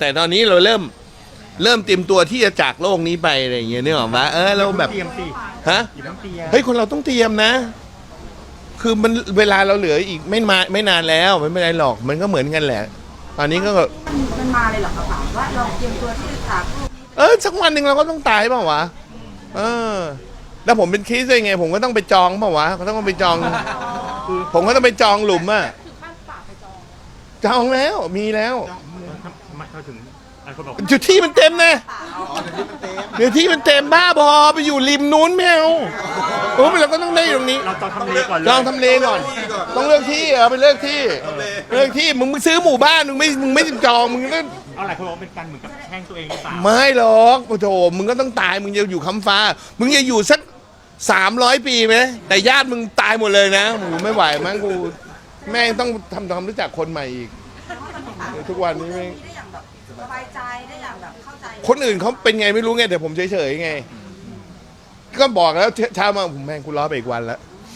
แต่ตอนนี้เราเริ่มเริ่มเตรียมตัวที่จะจากโลกนี้ไปอะไรอย่างเงี้ยนึกออกปะเออเราแบบเตรียมสิฮะอย่าต้องเตรียมเฮ้ยคนเราต้องเตรียมนะ คือมันเวลาเราเหลืออีกไม่มาไม่นานแล้วไม่เป็นไรหรอกมันก็เหมือนกันแหละ ตอนนี้ก็ มันมันมาเลยเหรอคะป๋าว่าเราเตรียมตัวที่จะจากลูกนี้เออสักวันหนึ่งเราก็ต้องตายเปล่าวะเออ แล้วผมเป็นคริสต์ด้วยไง ผมก็ต้องไปจองเปล่าวะก็ต้องไปจอง ผมก็ต้องไปจองหลุมอะจองแล้วมีแล้ว ทำไมเขาถึงหลายคนบอกจุดที่มันเต็มนะเดี๋ยวที่มันเต็มบ้าบอไปอยู่ริมนู้นไม่เอาโอ้เราก็ต้องได้ตรงนี้ เราจองทำเลก่อนเลยจองทำเลก่อน ต้องเลือกที่เออไปเลือกที่ เลือกที่มึงมึงซื้อหมู่บ้านมึงไม่มึงไม่จองมึงก็เอาหลายคนบอกว่าเป็นการเหมือนกับแช่งตัวเองหรือเปล่าไม่หรอกโอ้โถมึงก็ต้องตายมึงจะอยู่คำฟ้า มึงจะอยู่สักสามร้อยปีไหมแต่ญาติมึงตายหมดเลยนะกูไม่ไหวมั้งกู แม่งต้องทำความรู้จักคนใหม่อีก ทุกวันนี้แม่งได้อย่างแบบสบายใจได้อย่างแบบเข้าใจคนอื่นเขาเป็นไงไม่รู้ไงแต่ผมเฉยๆไง ก็บอกแล้วเช้ามาผมแม่งกูล้อไปอีกวันแล้ว